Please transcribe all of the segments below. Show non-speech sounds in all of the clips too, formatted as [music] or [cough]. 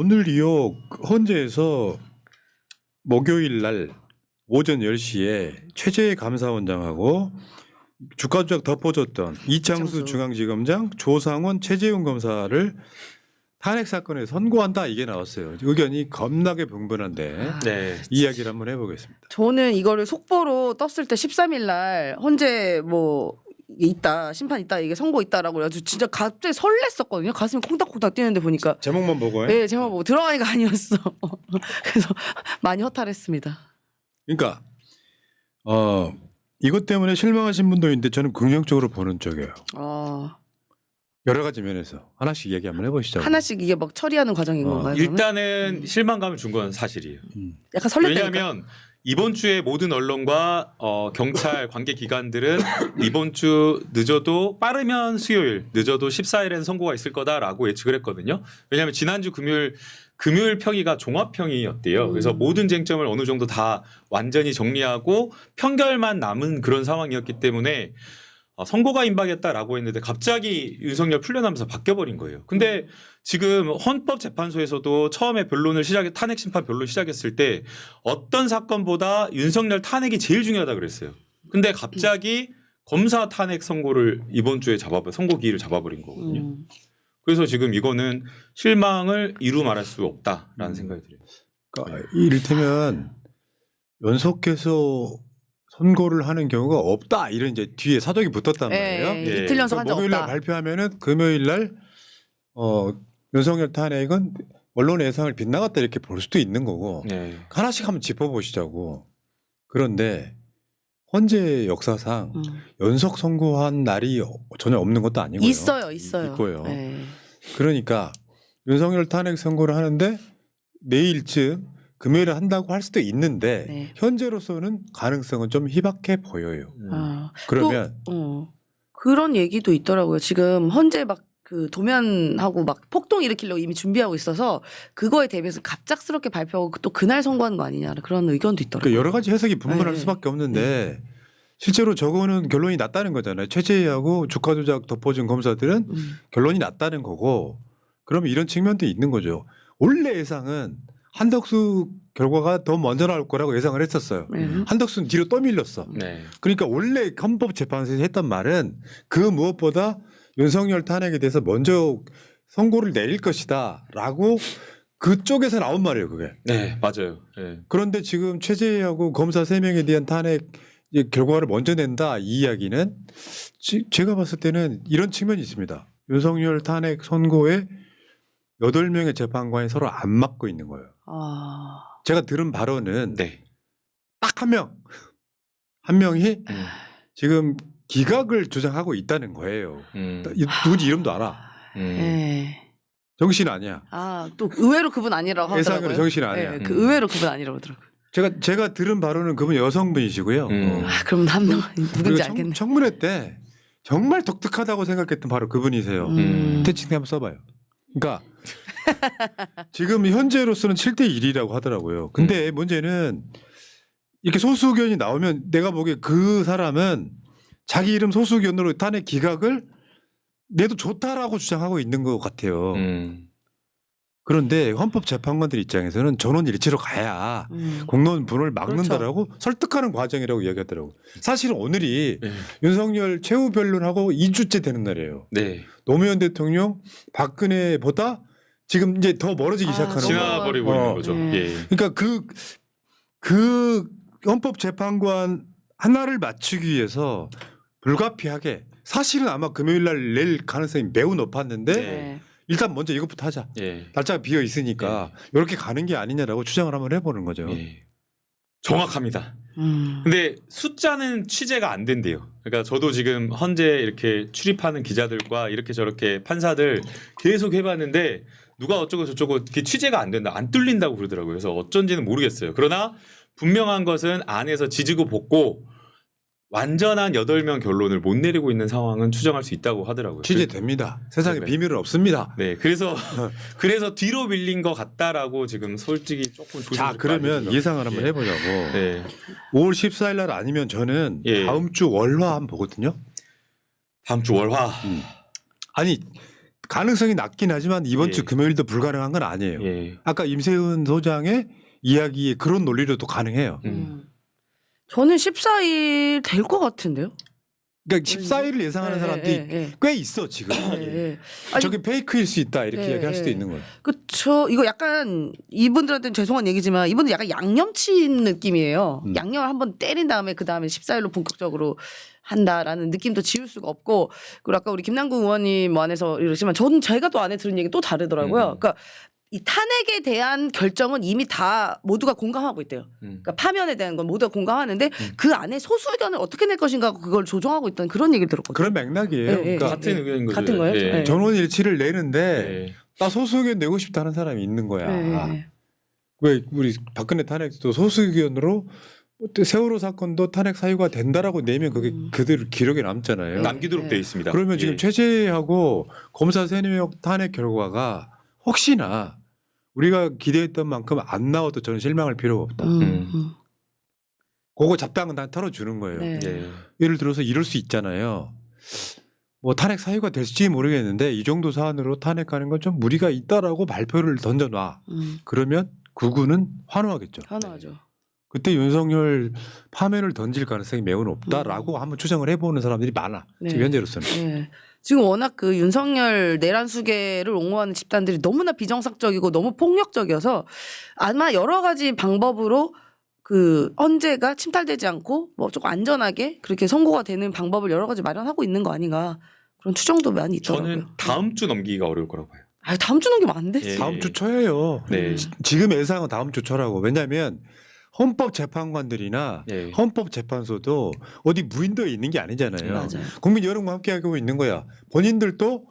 오늘 이후 헌재에서 목요일 날 오전 10시에 최재해 감사원장하고 주가 조작 덮어줬던 이창수. 중앙지검장, 조상원, 최재훈 검사를 탄핵 사건에 선고한다 이게 나왔어요. 의견이 겁나게 분분한데 네. 이야기를 한번 해보겠습니다. 저는 이거를 속보로 떴을 때 13일 날 헌재 뭐 있다 심판 있다 이게 선고 있다라고 아주 진짜 갑자기 설렜었거든요. 가슴이 콩닥콩닥 뛰는데 보니까 제목만 보고. 네 제가 뭐 들어가니까 아니었어. [laughs] 그래서 많이 허탈했습니다. 그러니까 어 이것 때문에 실망하신 분도 있는데 저는 긍정적으로 보는 쪽이에요. 아 여러 가지 면에서 하나씩 얘기 한번 해보시죠. 하나씩 이게 막 처리하는 과정인 어, 건가요? 그러면? 일단은 실망감을 준 건 사실이에요. 음. 약간 설렜다니까. 왜냐하면 이번 주에 모든 언론과 어, 경찰 [laughs] 관계 기관들은 이번 주 늦어도 빠르면 수요일, 늦어도 14일엔 선고가 있을 거다라고 예측을 했거든요. 왜냐하면 지난주 금요일 금요일 평의가 종합 평의였대요. 그래서 음. 모든 쟁점을 어느 정도 다 완전히 정리하고 평결만 남은 그런 상황이었기 때문에 어, 선고가 임박했다라고 했는데 갑자기 윤석열 풀려나면서 바뀌어버린 거예요. 근데 지금 헌법재판소에서도 처음에 변론을 시작해 탄핵 심판 변론 시작했을 때 어떤 사건보다 윤석열 탄핵이 제일 중요하다 그랬어요. 근데 갑자기 검사 탄핵 선고를 이번 주에 잡아버 선고 기일을 잡아버린 거거든요. 음. 그래서 지금 이거는 실망을 이루 말할 수 없다라는 음. 생각이 들어요. 그러니까 이를테면 연속해서 선고를 하는 경우가 없다 이런 이제 뒤에 사적이 붙었단 말이에요. 예, 예. 이틀 연속 한적 목요일 날 없다. 발표하면은 금요일 날 어, 윤석열 탄핵은 언론 예상을 빗나갔다 이렇게 볼 수도 있는 거고 네. 하나씩 한번 짚어보시자고. 그런데 헌재 역사상 음. 연속 선고한 날이 전혀 없는 것도 아니고요. 있어요, 있어요. 있고요. 네. 그러니까 윤석열 탄핵 선고를 하는데 내일쯤 금요일에 한다고 할 수도 있는데 네. 현재로서는 가능성은 좀 희박해 보여요. 음. 아, 그러면 어. 그런 얘기도 있더라고요. 지금 헌재 막 그 도면하고 막 폭동 일으키려고 이미 준비하고 있어서 그거에 대비해서 갑작스럽게 발표하고 또 그날 선고하는 거 아니냐 그런 의견도 있더라고요. 그러니까 여러 가지 해석이 분분할 네. 수밖에 없는데 실제로 저거는 결론이 났다는 거잖아요. 최재희하고 주가 조작 덮어준 검사들은 음. 결론이 났다는 거고 그러면 이런 측면도 있는 거죠. 원래 예상은 한덕수 결과가 더 먼저 나올 거라고 예상을 했었어요. 네. 한덕수는 뒤로 떠밀렸어. 네. 그러니까 원래 헌법재판소에서 했던 말은 그 무엇보다 윤석열 탄핵에 대해서 먼저 선고를 내릴 것이다라고 그쪽에서 나온 말이에요, 그게. 네, 맞아요. 네. 그런데 지금 최재하고 검사 세명에 대한 탄핵 결과를 먼저 낸다 이 이야기는 지- 제가 봤을 때는 이런 측면이 있습니다. 윤석열 탄핵 선고에 여덟 명의 재판관이 서로 안 맞고 있는 거예요. 아, 제가 들은 발언은 네. 딱 한 명. 한 명이 음. 지금 기각을 주장하고 있다는 거예요. 음. 이- 누군지 이름도 알아. 음. 네. 정신 아니야. 아, 또 의외로 그분 아니라고 예상으로 하더라고요. 정신 아니야. 네, 그 음. 의외로 그분 아니라고 하더라고요. 제가 제가 들은 바로는 그분 여성분이시고요. 음. 어. 아, 그럼 남녀 그리고 누군지 청- 알겠네. 청문회 때 정말 독특하다고 생각했던 바로 그분이세요. 음. 대칭 한번 써봐요. 그러니까 [laughs] 지금 현재로서는 7대 1이라고 하더라고요. 근데 문제는 이렇게 소수 의견이 나오면 내가 보기에 그 사람은 자기 이름 소수 의견으로 탄핵 기각을 내도 좋다라고 주장하고 있는 것 같아요. 음. 그런데 헌법재판관들 입장에서는 전원 일치로 가야 음. 공론 분을 막는다라고 그렇죠. 설득하는 과정이라고 이야기하더라고 요. 사실은 오늘이 네. 윤석열 최후 변론하고 2주째 되는 날이에요. 네. 노무현 대통령 박근혜보다 지금 이제 더 멀어지기 아, 시작하는 거예요. 지나버리고 어. 있는 거죠. 네. 예. 그러니까 그, 그 헌법재판관 하나를 맞추기 위해서 불가피하게 사실은 아마 금요일 날 낼 가능성이 매우 높았는데 네. 네. 일단 먼저 이것부터 하자. 예. 날짜가 비어 있으니까 이렇게 가는 게 아니냐라고 추정을 한번 해보는 거죠. 예. 정확합니다. 음. 근데 숫자는 취재가 안 된대요. 그러니까 저도 지금 헌재 이렇게 출입하는 기자들과 이렇게 저렇게 판사들 계속 해봤는데 누가 어쩌고 저쩌고 취재가 안 된다, 안 뚫린다고 그러더라고요. 그래서 어쩐지는 모르겠어요. 그러나 분명한 것은 안에서 지지고 볶고 완전한 8명 결론을 못 내리고 있는 상황은 추정할 수 있다고 하더라고요. 취재됩니다. 세상에 네. 비밀은 없습니다. 네, 그래서 [laughs] 그래서 뒤로 밀린 것 같다라고 지금 솔직히 조금 조심. 자 그러면 예상을 한번 해보자고. 네, 5월 14일 날 아니면 저는 예. 다음 주 월화 한번 보거든요. 다음 주 월화. 음. 아니 가능성이 낮긴 하지만 이번 예. 주 금요일도 불가능한 건 아니에요. 예. 아까 임세훈 소장의 이야기에 그런 논리로도 가능해요. 음. 음. 저는 14일 될 것 같은데요. 그러니까 14일을 예상하는 예, 사람들이 예, 예, 꽤 있어 지금. 예, 예. 아니, 저게 페이크일 수 있다 이렇게 예, 이야기할 수도 예. 있는 거예요. 그쵸. 이거 약간 이분들한테는 죄송한 얘기지만 이분들 약간 양념친 느낌이에요. 음. 양념을 한번 때린 다음에 그 다음에 14일로 본격적으로 한다라는 느낌도 지울 수가 없고 그리고 아까 우리 김남국 의원님 뭐 안에서 이러시지만 저는 제가 또 안에 들은 얘기 또 다르더라고요. 음. 그러니까 이 탄핵에 대한 결정은 이미 다 모두가 공감하고 있대요. 음. 그러니까 파면에 대한 건 모두가 공감하는데 음. 그 안에 소수 의견을 어떻게 낼 것인가 그걸 조정하고 있다는 그런 얘기를 들었거든요. 그런 맥락이에요. 예, 예. 그러니까 같은 예. 의견인 거죠. 같은 거예요? 예. 예. 전원 일치를 내는데 예. 나 소수 의견 내고 싶다는 사람이 있는 거야. 예, 예. 왜 우리 박근혜 탄핵도 소수 의견으로 또 세월호 사건도 탄핵 사유가 된다라고 내면 그게 음. 그대로 기록에 남잖아요. 남기도록 예. 돼 있습니다. 그러면 예. 지금 최재하고 검사 세명 탄핵 결과가 혹시나 우리가 기대했던 만큼 안 나와도 저는 실망할 필요가 없다. 음, 음. 음. 그거 잡다한 다 털어주는 거예요. 네. 예. 예를 들어서 이럴 수 있잖아요. 뭐 탄핵 사유가 될지 모르겠는데 이 정도 사안으로 탄핵하는 건 좀 무리가 있다라고 발표를 던져놔. 음. 그러면 구구는 환호하겠죠. 현아죠. 그때 윤석열 파면을 던질 가능성이 매우 높다라고 한번 추정을 해보는 사람들이 많아. 네. 지금 현재로서는. 예. 지금 워낙 그 윤석열 내란 수계를 옹호하는 집단들이 너무나 비정상적이고 너무 폭력적이어서 아마 여러 가지 방법으로 그 헌재가 침탈되지 않고 뭐 조금 안전하게 그렇게 선고가 되는 방법을 여러 가지 마련하고 있는 거 아닌가 그런 추정도 많이 있더라고요. 저는 다음 주 넘기기가 어려울 거라고 봐요. 아 다음 주 넘기면 안 되지. 예. 다음 주 초예요. 네. 지금 예상은 다음 주 초라고. 왜냐하면 헌법재판관들이나 예. 헌법재판소도 어디 무인도에 있는 게 아니잖아요. 맞아요. 국민 여러분과 함께 하고 있는 거야. 본인들도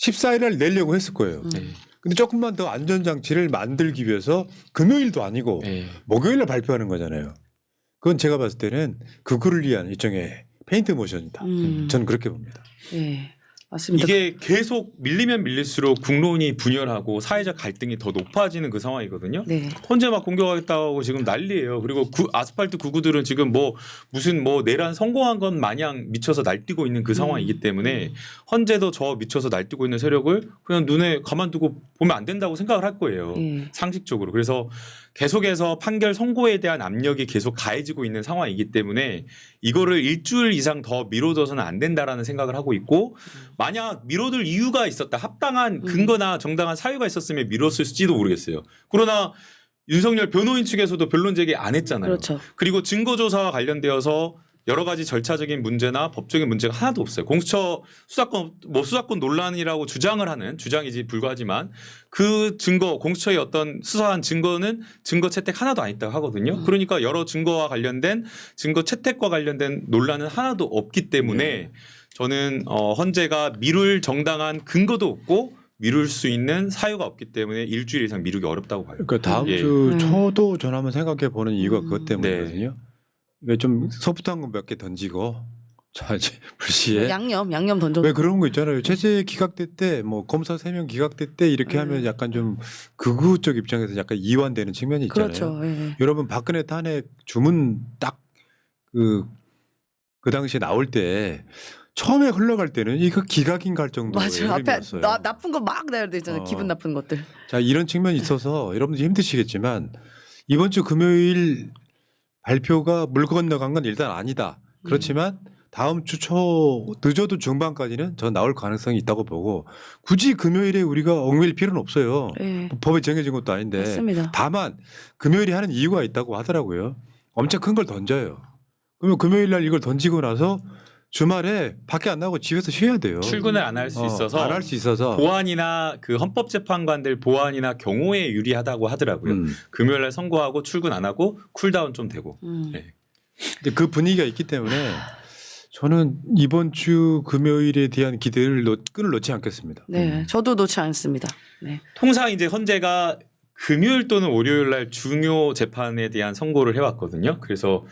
14일 날 내려고 했을 거예요. 음. 예. 근데 조금만 더 안전장치를 만들기 위해서 금요일도 아니고 예. 목요일 날 발표하는 거잖아요. 그건 제가 봤을 때는 그거를 위한 일종의 페인트 모션이다. 음. 저는 그렇게 봅니다. 예. 맞습니다. 이게 계속 밀리면 밀릴수록 국론이 분열하고 사회적 갈등이 더 높아지는 그 상황이거든요. 네. 헌재 막 공격하겠다고 지금 난리예요. 그리고 구- 아스팔트 구구들은 지금 뭐 무슨 뭐 내란 성공한 건 마냥 미쳐서 날뛰고 있는 그 상황이기 때문에 헌재도 저 미쳐서 날뛰고 있는 세력을 그냥 눈에 가만두고 보면 안 된다고 생각을 할 거예요. 예. 상식적으로. 그래서 계속해서 판결 선고에 대한 압력이 계속 가해지고 있는 상황이기 때문에 이거를 일주일 이상 더 미뤄둬서는 안 된다라는 생각을 하고 있고 만약 미뤄둘 이유가 있었다 합당한 음. 근거나 정당한 사유가 있었으면 미뤘을지도 모르겠어요. 그러나 윤석열 변호인 측에서도 변론 제기 안 했잖아요. 그렇죠. 그리고 증거 조사와 관련되어서 여러 가지 절차적인 문제나 법적인 문제가 하나도 없어요. 공수처 수사권 뭐 수사권 논란이라고 주장을 하는 주장이지 불과하지만 그 증거 공수처의 어떤 수사한 증거는 증거 채택 하나도 안 있다고 하거든요. 음. 그러니까 여러 증거와 관련된 증거 채택과 관련된 논란은 하나도 없기 때문에 저는 어 헌재가 미룰 정당한 근거도 없고 미룰 수 있는 사유가 없기 때문에 일주일 이상 미루기 어렵다고 봐요. 그러니까 다음 예. 주 네. 초도 전 한번 생각해 보는 이유가 음. 그것 때문이거든요. 이게 좀 소프트한 거몇개 던지고 자 이제 [laughs] 불시에 양념 양념 던져. 왜 그런 거 있잖아요. 체제 기각될 때 뭐 검사 세 명 기각될 때 이렇게 음. 하면 약간 좀 극우 쪽 입장에서 약간 이완되는 측면이 있잖아요. 그렇죠. 예. 여러분 박근혜 탄핵 주문 딱그그 당시에 나올 때 처음에 흘러갈 때는 이거 기각인 갈 정도의 맞아요. 앞에 흐름이었어요. 나, 나쁜 거 막 나열돼 있잖아요. 어. 기분 나쁜 것들. 자 이런 측면이 있어서 여러분들 힘드시겠지만 이번 주 금요일 발표가 물 건너간 건 일단 아니다. 그렇지만 다음 주 초 늦어도 중반까지는 저 나올 가능성이 있다고 보고 굳이 금요일에 우리가 얽매일 필요는 없어요. 예. 법에 정해진 것도 아닌데 맞습니다. 다만 금요일에 하는 이유가 있다고 하더라고요. 엄청 큰 걸 던져요. 그러면 금요일 날 이걸 던지고 나서 주말에 밖에 안 나고 집에서 쉬어야 돼요. 출근을 안 할수 있어서 안 할 수 있어서 보안이나 그 헌법재판관들 보안이나 경호에 유리하다고 하더라고요. 음. 금요일 날 선고하고 출근 안 하고 쿨다운 좀 되고. 음. 네. 근데 그 분위기가 있기 때문에 저는 이번 주 금요일에 대한 기대를 놓, 끈을 놓지 않겠습니다. 네, 음. 저도 놓지 않습니다. 네. 통상 이제 헌재가 금요일 또는 월요일 날 중요 재판에 대한 선고를 해왔거든요. 그래서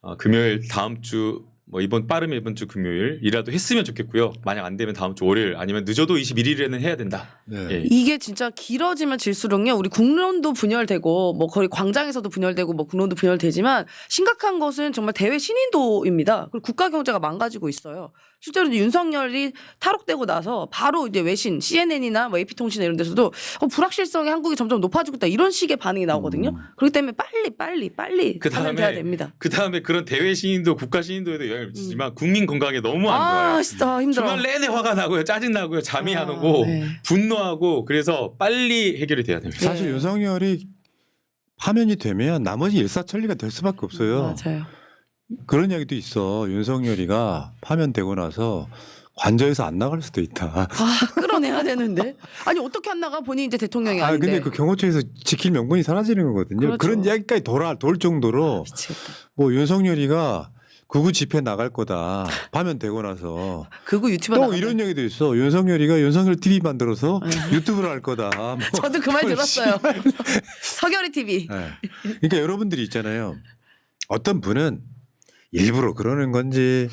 어, 금요일 다음 주 뭐 이번 빠르면 이번 주 금요일이라도 했으면 좋겠고요. 만약 안 되면 다음 주 월요일 아니면 늦어도 21일에는 해야 된다. 네. 예. 이게 진짜 길어지면 질수록요. 우리 국론도 분열되고 뭐 거의 광장에서도 분열되고 뭐 국론도 분열되지만 심각한 것은 정말 대외 신인도입니다. 그리고 국가 경제가 망가지고 있어요. 실제로 이제 윤석열이 탈옥되고 나서 바로 이제 외신 CNN이나 뭐 AP통신 이런 데서도 어, 불확실성이 한국이 점점 높아지고 있다 이런 식의 반응이 나오거든요. 음. 그렇기 때문에 빨리 빨리 빨리 그 하면 다음에 돼야 됩니다. 그 다음에 그런 대외 시인도 국가 시인도에도 영향을 미치지만 국민 건강에 너무 안 좋아요. 아 진짜 힘들어. 주말 내내 화가 나고요, 짜증 나고요, 잠이 아, 안 오고 네. 분노하고 그래서 빨리 해결이 돼야 됩니다. 사실 네. 윤석열이 파면이 되면 나머지 일사천리가 될 수밖에 없어요. 맞아요. 그런 이야기도 있어. 윤석열이가 파면되고 나서 관저에서 안 나갈 수도 있다. 아 끌어내야 되는데 아니 어떻게 안 나가 본인 이제 대통령이 아 아닌데. 근데 그 경호처에서 지킬 명분이 사라지는 거거든요. 그렇죠. 그런 이야기까지 돌아 돌 정도로 미치겠다. 뭐 윤석열이가 구구 집회 나갈 거다. 파면되고 나서 그거 유튜브 또 나간다. 이런 얘기도 있어. 윤석열이가 윤석열 TV 만들어서 네. 유튜브를 할 거다. 뭐. [laughs] 저도 그 말 들었어요. 서결이 [laughs] TV. 네. 그러니까 여러분들이 있잖아요. 어떤 분은 일부러 그러는 건지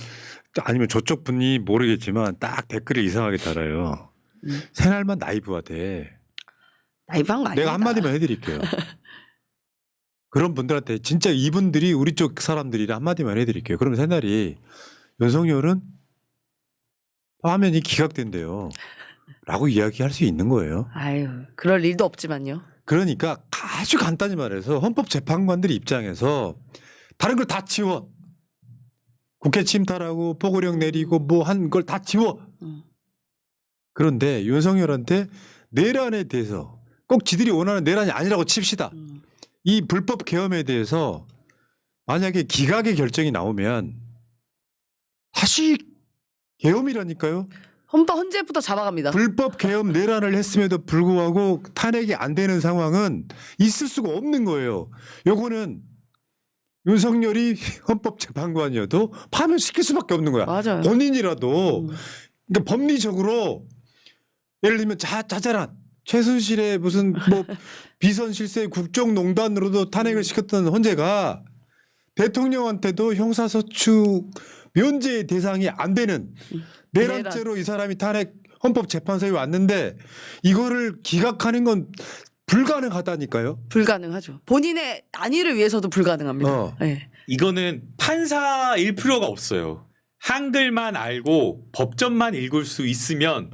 또 아니면 저쪽 분이 모르겠지만 딱 댓글을 이상하게 달아요. 음. 새날만 나이브하대. 라이브한 거 아니다. 내가 한마디만 해드릴게요. [laughs] 그런 분들한테 진짜 이분들이 우리 쪽 사람들이라 한마디만 해드릴게요. 그러면 새날이 윤석열은 화면이 기각된대요. 라고 이야기할 수 있는 거예요. 아유 그럴 일도 없지만요. 그러니까 아주 간단히 말해서 헌법재판관들 입장에서 다른 걸다 지워. 국회 침탈하고 포고령 내리고 뭐 한 걸 다 지워. 음. 그런데 윤석열한테 내란에 대해서 꼭 지들이 원하는 내란이 아니라고 칩시다. 음. 이 불법 계엄에 대해서 만약에 기각의 결정이 나오면 다시 계엄이라니까요. 헌법 헌재부터 잡아갑니다. 불법 계엄 내란을 했음에도 불구하고 탄핵이 안 되는 상황은 있을 수가 없는 거예요. 요거는 윤석열이 [laughs] 헌법재판관이어도 파면시킬 수밖에 없는 거야. 맞아요. 본인이라도 음. 그러니까 법리적으로 예를 들면 자, 자잘한 최순실의 무슨 뭐 [laughs] 비선 실세 국정농단으로도 탄핵을 시켰던 헌재가 대통령한테도 형사소추 면제 대상이 안 되는 내란죄로 이 사람이 탄핵 헌법재판소에 왔는데 이거를 기각하는 건 불가능하다니까요. 불가능하죠. 본인의 안위를 위해서도 불가능합니다. 어. 네. 이거는 판사일 필요가 없어요. 한글만 알고 법전만 읽을 수 있으면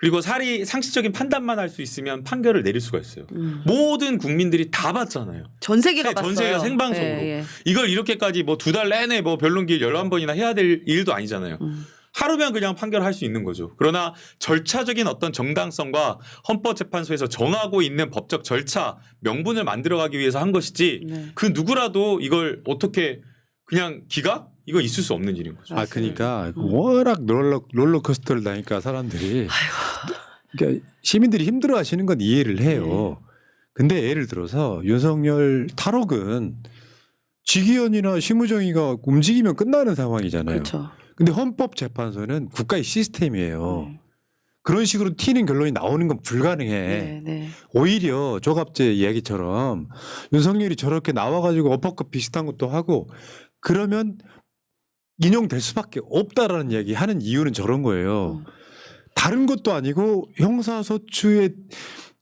그리고 사리 상식적인 판단만 할 수 있으면 판결을 내릴 수가 있어요. 음. 모든 국민들이 다 봤잖아요. 전 세계가 네, 봤어요. 전 세계가 생방송으로. 예, 예. 이걸 이렇게까지 뭐 두 달 내내 뭐 변론기 11번이나 해야 될 일도 아니잖아요. 음. 하루면 그냥 판결할 수 있는 거죠. 그러나 절차적인 어떤 정당성과 헌법재판소에서 정하고 있는 법적 절차, 명분을 만들어가기 위해서 한 것이지 네. 그 누구라도 이걸 어떻게 그냥 기각? 이거 있을 수 없는 일인 거죠. 아 그러니까 음. 워낙 롤러 롤러코스터를 다니까 사람들이 그러니까 시민들이 힘들어하시는 건 이해를 해요. 근데 예를 들어서 윤석열 탈옥은 지기현이나 심우정이가 움직이면 끝나는 상황이잖아요. 그렇죠. 근데 헌법재판소는 국가의 시스템이에요. 네. 그런 식으로 튀는 결론이 나오는 건 불가능해. 네, 네. 오히려 조갑제 이야기처럼 윤석열이 저렇게 나와가지고 어퍼컷 비슷한 것도 하고 그러면 인용될 수밖에 없다라는 이야기 하는 이유는 저런 거예요. 음. 다른 것도 아니고 형사소추의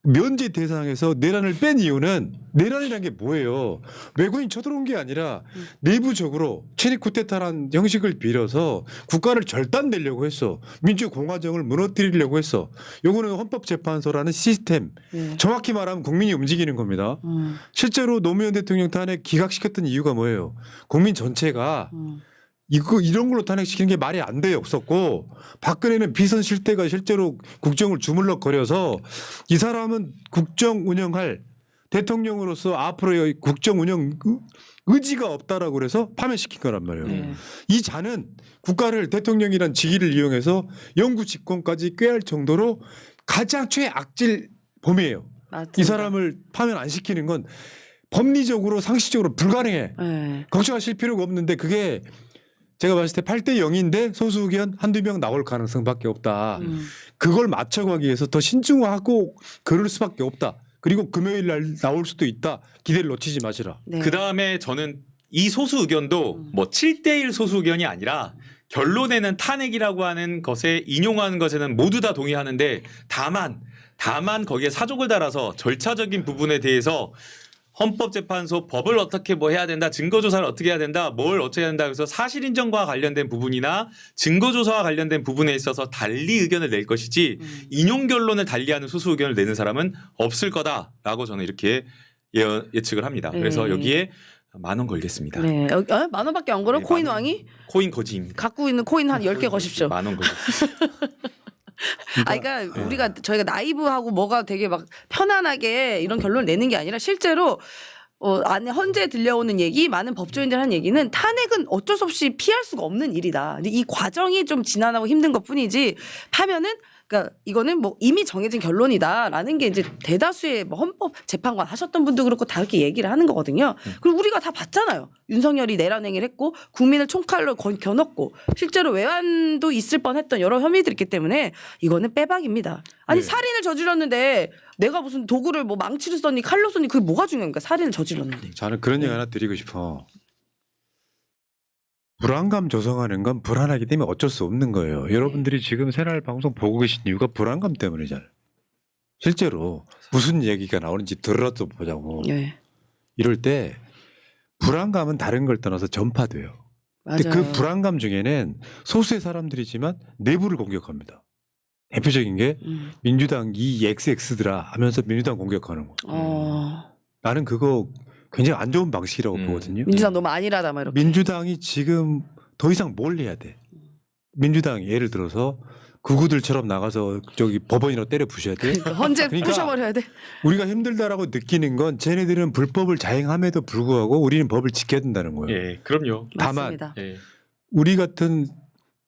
면제 대상에서 내란을 뺀 이유는 내란이라는 게 뭐예요? 외국인 쳐들어온 게 아니라 음. 내부적으로 체리 쿠데타란 형식을 빌어서 국가를 절단내려고 했어. 민주공화정을 무너뜨리려고 했어. 요거는 헌법재판소라는 시스템. 네. 정확히 말하면 국민이 움직이는 겁니다. 음, 실제로 노무현 대통령 탄핵 기각시켰던 이유가 뭐예요? 국민 전체가 음. 이거 이런 걸로 탄핵시키는 게 말이 안돼 없었고 박근혜는 비선 실대가 실제로 국정을 주물럭거려서 이 사람은 국정 운영할 대통령으로서 앞으로의 국정 운영 의- 의지가 없다라고 그래서 파면시킨 거란 말이에요. 네. 이 자는 국가를 대통령이란 직위를 이용해서 영구 집권까지 꾀할 정도로 가장 최악질 범이에요. 맞습니다. 이 사람을 파면 안 시키는 건 법리적으로 상식적으로 불가능해. 네. 걱정하실 필요가 없는데 그게 제가 봤을 때 8대 0인데 소수 의견 한두 명 나올 가능성밖에 없다. 음. 그걸 맞춰가기 위해서 더 신중하고 그럴 수밖에 없다. 그리고 금요일 날 나올 수도 있다. 기대를 놓치지 마시라. 네. 그 다음에 저는 이 소수 의견도 음. 뭐 7대1 소수 의견이 아니라 결론에는 탄핵이라고 하는 것에 인용하는 것에는 모두 다 동의하는데 다만 다만 거기에 사족을 달아서 절차적인 부분에 대해서 헌법재판소 법을 어떻게 뭐 해야 된다, 증거조사를 어떻게 해야 된다, 뭘 어떻게 해야 된다. 그래서 사실 인정과 관련된 부분이나 증거조사와 관련된 부분에 있어서 달리 의견을 낼 것이지 음. 인용 결론을 달리하는 소수 의견을 내는 사람은 없을 거다라고 저는 이렇게 예, 예측을 합니다. 그래서 네. 여기에 만 원 걸겠습니다. 네. 여기, 어? 만 원밖에 안 걸어? 네, 코인 만 원. 왕이? 코인 거지입니다. 갖고 있는 코인 한 10개 거십시오. 만원 걸겠습니다. [laughs] 아, 그러니까 네. 우리가 저희가 나이브하고 뭐가 되게 막 편안하게 이런 결론을 내는 게 아니라 실제로 어, 안에 헌재 들려오는 얘기, 많은 법조인들 한 얘기는 탄핵은 어쩔 수 없이 피할 수가 없는 일이다. 근데 이 과정이 좀 지난하고 힘든 것 뿐이지 파면은 그러니까 이거는 뭐 이미 정해진 결론이다라는 게 이제 대다수의 뭐 헌법 재판관 하셨던 분도 그렇고 다 이렇게 얘기를 하는 거거든요. 그리고 우리가 다 봤잖아요. 윤석열이 내란 행위를 했고 국민을 총칼로 건- 겨눴고 실제로 외환도 있을 뻔했던 여러 혐의들이 있기 때문에 이거는 빼박입니다. 아니 네. 살인을 저질렀는데 내가 무슨 도구를 뭐 망치를 썼니 칼로 썼니 그게 뭐가 중요합니까? 살인을 저질렀는데. 저는 그런 얘기 하나 드리고 싶어. 불안감 조성하는 건 불안하기 때문에 어쩔 수 없는 거예요. 여러분들이 지금 새날 방송 보고 계신 이유가 불안감 때문이잖아요. 실제로 무슨 얘기가 나오는지 들어도 보자고. 예. 이럴 때 불안감은 다른 걸 떠나서 전파돼요. 맞아요. 근데 그 불안감 중에는 소수의 사람들이지만 내부를 공격합니다. 대표적인 게 음. 민주당 이 XX더라 하면서 민주당 공격하는 거. 어. 나는 그거 굉장히 안 좋은 방식이라고 음. 보거든요. 민주당 너무 안일하다 막 이렇게. 민주당이 지금 더 이상 뭘 해야 돼? 민주당이 예를 들어서 구구들처럼 나가서 저기 법원이라고 때려 부셔야 돼? 그러니까 헌재 그러니까 부셔버려야 돼. 우리가 힘들다라고 느끼는 건 쟤네들은 불법을 자행함에도 불구하고 우리는 법을 지켜야 된다는 거예요. 예, 그럼요. 다만 맞습니다. 예. 우리 같은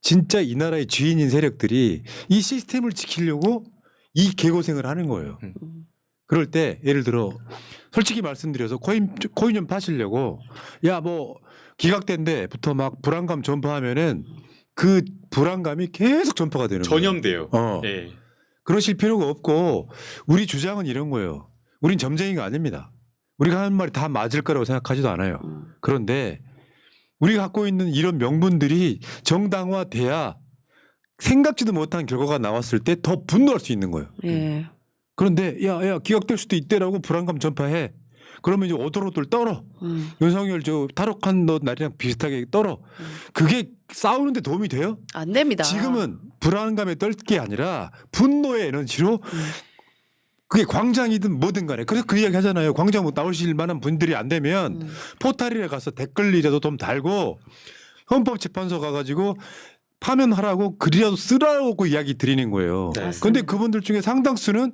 진짜 이 나라의 주인인 세력들이 이 시스템을 지키려고 이 개고생을 하는 거예요. 음. 그럴 때 예를 들어 솔직히 말씀드려서 코인 코인 좀 파시려고 야 뭐 기각된데부터 막 불안감 전파하면은 그 불안감이 계속 전파가 되는 거예요. 전염돼요. 어. 예. 그러실 필요가 없고 우리 주장은 이런 거예요. 우린 점쟁이가 아닙니다. 우리가 하는 말이 다 맞을 거라고 생각하지도 않아요. 음. 그런데 우리가 갖고 있는 이런 명분들이 정당화돼야 생각지도 못한 결과가 나왔을 때 더 분노할 수 있는 거예요. 예. 그런데 야 야 기각될 수도 있대라고 불안감 전파해. 그러면 이제 오돌오돌 떨어. 음. 윤석열 저 탈옥한 너 날이랑 비슷하게 떨어. 음. 그게 싸우는데 도움이 돼요? 안 됩니다. 지금은 불안감에 떨 게 아니라 분노의 에너지로 음. 그게 광장이든 뭐든 간에 그래서 그 이야기 하잖아요. 광장 뭐 나오실 만한 분들이 안 되면 음. 포탈에 가서 댓글이라도 좀 달고 헌법재판소 가가지고 파면하라고 글이라도 쓰라고 이야기 드리는 거예요. 네. 근데 그분들 중에 상당수는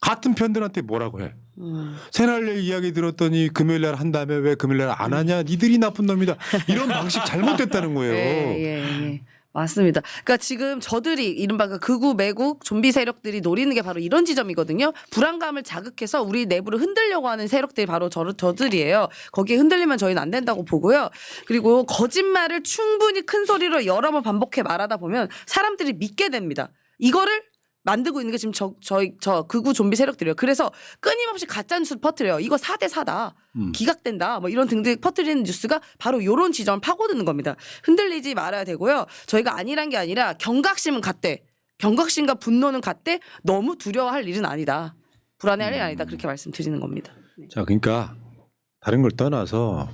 같은 편들한테 뭐라고 해. 음. 새날내 이야기 들었더니 금요일 날 한다며 왜 금요일 날 안 하냐? 니들이 나쁜 놈이다. 이런 방식 잘못됐다는 거예요. 예, 예, 예. 맞습니다. 그러니까 지금 저들이 이른바 그 극우 매국 좀비 세력들이 노리는 게 바로 이런 지점이거든요. 불안감을 자극해서 우리 내부를 흔들려고 하는 세력들이 바로 저, 저들이에요. 거기에 흔들리면 저희는 안 된다고 보고요. 그리고 거짓말을 충분히 큰 소리로 여러 번 반복해 말하다 보면 사람들이 믿게 됩니다. 이거를 만들고 있는 게 지금 저, 저희, 저 극우 좀비 세력들이에요. 그래서 끊임없이 가짜뉴스를 퍼뜨려요. 이거 4대 4다. 음. 기각된다. 뭐 이런 등등 퍼뜨리는 뉴스가 바로 요런 지점을 파고드는 겁니다. 흔들리지 말아야 되고요. 저희가 아니란 게 아니라 경각심은 같대. 경각심과 분노는 같대. 너무 두려워할 일은 아니다. 불안해할 일은 아니다. 그렇게 말씀드리는 겁니다. 네. 자, 그러니까 다른 걸 떠나서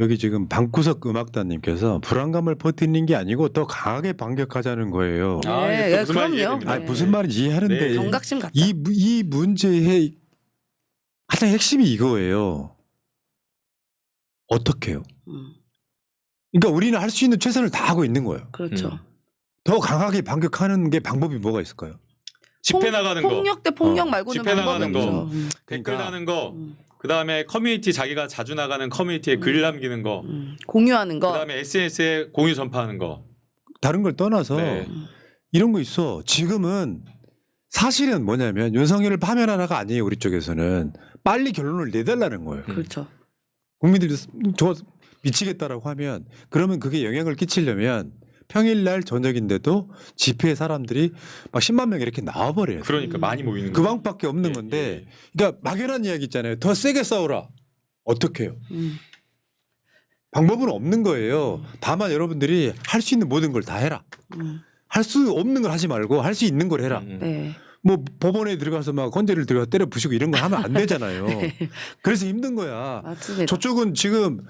여기 지금 방구석 음악단님께서 불안감을 퍼뜨리는 게 아니고 더 강하게 반격하자는 거예요. 아, 네, 이게 또 무슨 예, 말인지 그럼요. 이해됩니다. 아, 네. 무슨 말인지 이해하는데 네. 경각심 같다. 이, 이 문제의 가장 핵심이 이거예요. 어떻게 해요? 음, 그러니까 우리는 할 수 있는 최선을 다하고 있는 거예요. 그렇죠. 음. 더 강하게 반격하는 게 방법이 뭐가 있을까요? 집회 폭- 나가는 거, 폭력 대 폭력 어, 말고는 집회 방법이 나가는 없죠. 거. 음, 댓글 그러니까 다는 거, 음, 그 다음에 커뮤니티 자기가 자주 나가는 커뮤니티에 글 남기는 거, 음. 공유하는 거. 그다음에 SNS에 공유 전파하는 거. 다른 걸 떠나서 네. 이런 거 있어. 지금은 사실은 뭐냐면 윤석열을 파면하라가 아니에요. 우리 쪽에서는 빨리 결론을 내달라는 거예요. 음. 그렇죠. 국민들이 저 미치겠다라고 하면 그러면 그게 영향을 끼치려면 평일날 저녁인데도 집회에 사람들이 막 10만 명 이렇게 나와버려요. 그 그러니까 음. 많이 모이는 거. 방밖에 없는 예, 건데 예. 그러니까 막연한 이야기 있잖아요. 더 세게 싸우라. 어떻게 해요? 음. 방법은 없는 거예요. 다만 여러분들이 할 수 있는 모든 걸 다 해라. 음. 할 수 없는 걸 하지 말고 할 수 있는 걸 해라. 음, 음. 네. 뭐 법원에 들어가서 막 헌재를 들어가 때려 부시고 이런 거 하면 안 되잖아요. [laughs] 그래서 힘든 거야. 맞습니다. 저쪽은 지금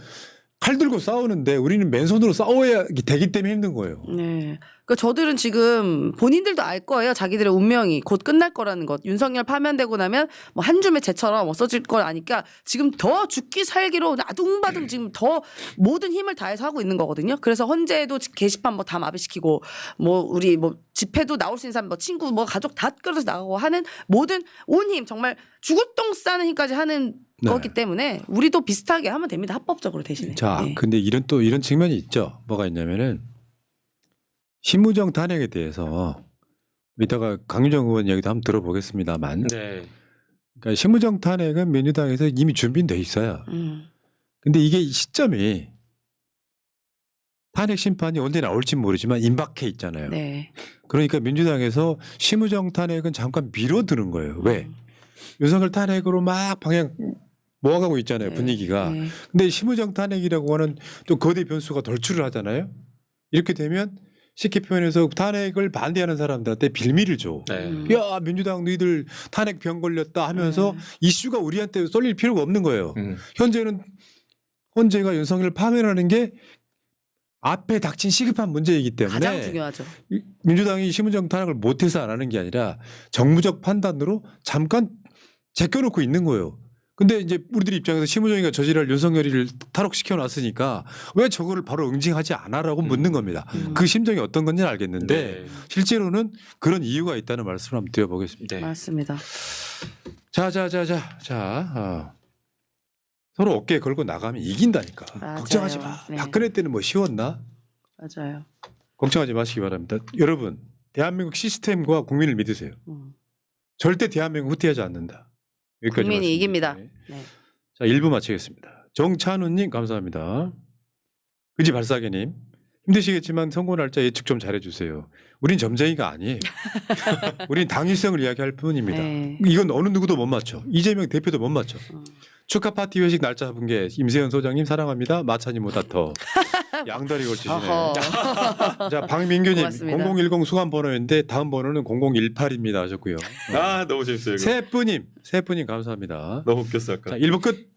칼 들고 싸우는데 우리는 맨손으로 싸워야 되기 때문에 힘든 거예요. 네. 그러니까 저들은 지금 본인들도 알 거예요. 자기들의 운명이 곧 끝날 거라는 것. 윤석열 파면되고 나면 뭐 한 줌의 재처럼 없어질 걸 아니까 지금 더 죽기 살기로 아둥바둥 지금 더 모든 힘을 다해서 하고 있는 거거든요. 그래서 헌재도 게시판 뭐 다 마비시키고 뭐 우리 뭐 집회도 나올 수 있는 사람 뭐 친구 뭐 가족 다 끌어서 나가고 하는 모든 온 힘 정말 죽을 똥 싸는 힘까지 하는 네. 거기 때문에 우리도 비슷하게 하면 됩니다. 합법적으로 대신에. 자, 네. 근데 이런 또 이런 측면이 있죠. 뭐가 있냐면은 신무정 탄핵에 대해서 이따가 강유정 의원 얘기도 한번 들어보겠습니다만, 네. 그러니까 신무정 탄핵은 민주당에서 이미 준비돼 있어요. 음. 근데 이게 시점이 탄핵 심판이 언제 나올지 모르지만 임박해 있잖아요. 네. 그러니까 민주당에서 심우정 탄핵은 잠깐 미뤄두는 거예요. 왜? 음. 윤석열 탄핵으로 막 방향 모아가고 있잖아요. 네. 분위기가. 네. 근데 심우정 탄핵이라고 하는 또 거대 변수가 돌출을 하잖아요. 이렇게 되면 쉽게 표현해서 탄핵을 반대하는 사람들한테 빌미를 줘. 네. 음. 야 민주당 너희들 탄핵 병 걸렸다 하면서 네. 이슈가 우리한테 쏠릴 필요가 없는 거예요. 음. 현재는 헌재가 윤석열을 파면하는 게 앞에 닥친 시급한 문제이기 때문에 가장 중요하죠. 이- 민주당이 심우정 탄핵을 못해서 안 하는 게 아니라 정무적 판단으로 잠깐 제껴놓고 있는 거예요. 근데 이제 우리들 입장에서 심우정이가 저지랄 윤석열이를 탈옥시켜 놨으니까 왜 저거를 바로 응징하지 않아라고 음. 묻는 겁니다. 음. 그 심정이 어떤 건지는 알겠는데 네. 실제로는 그런 이유가 있다는 말씀을 한번 드려보겠습니다. 네. 맞습니다. 자, 자, 자, 자, 자. 어. 서로 어깨에 걸고 나가면 이긴다니까. 맞아요. 걱정하지 마. 네. 박근혜 때는 뭐 쉬웠나? 맞아요. 걱정하지 마시기 바랍니다. 여러분, 대한민국 시스템과 국민을 믿으세요. 음. 절대 대한민국 후퇴하지 않는다. 여기까지 국민이. 이깁니다. 네. 네. 자, 1부 마치겠습니다. 정찬우님 감사합니다. 그지 발사계님 힘드시겠지만 선거 날짜 예측 좀 잘해주세요. 우린 점쟁이가 아니에요. [laughs] 우린 당위성을 이야기할 뿐입니다. 네. 이건 어느 누구도 못 맞춰. 이재명 대표도 못 맞춰. 음. 축하 파티 회식 날짜 잡은 게 임세현 소장님 사랑합니다. 마찬이보다 더 [laughs] 양다리 걸치시네. 자 박민규님 고맙습니다. 0010 수감 번호인데 다음 번호는 0018입니다 하셨고요. 아 너무 재밌어요. 이거. 세분님 세분님 감사합니다. 너무 웃겼어 아까. 자 1부 끝.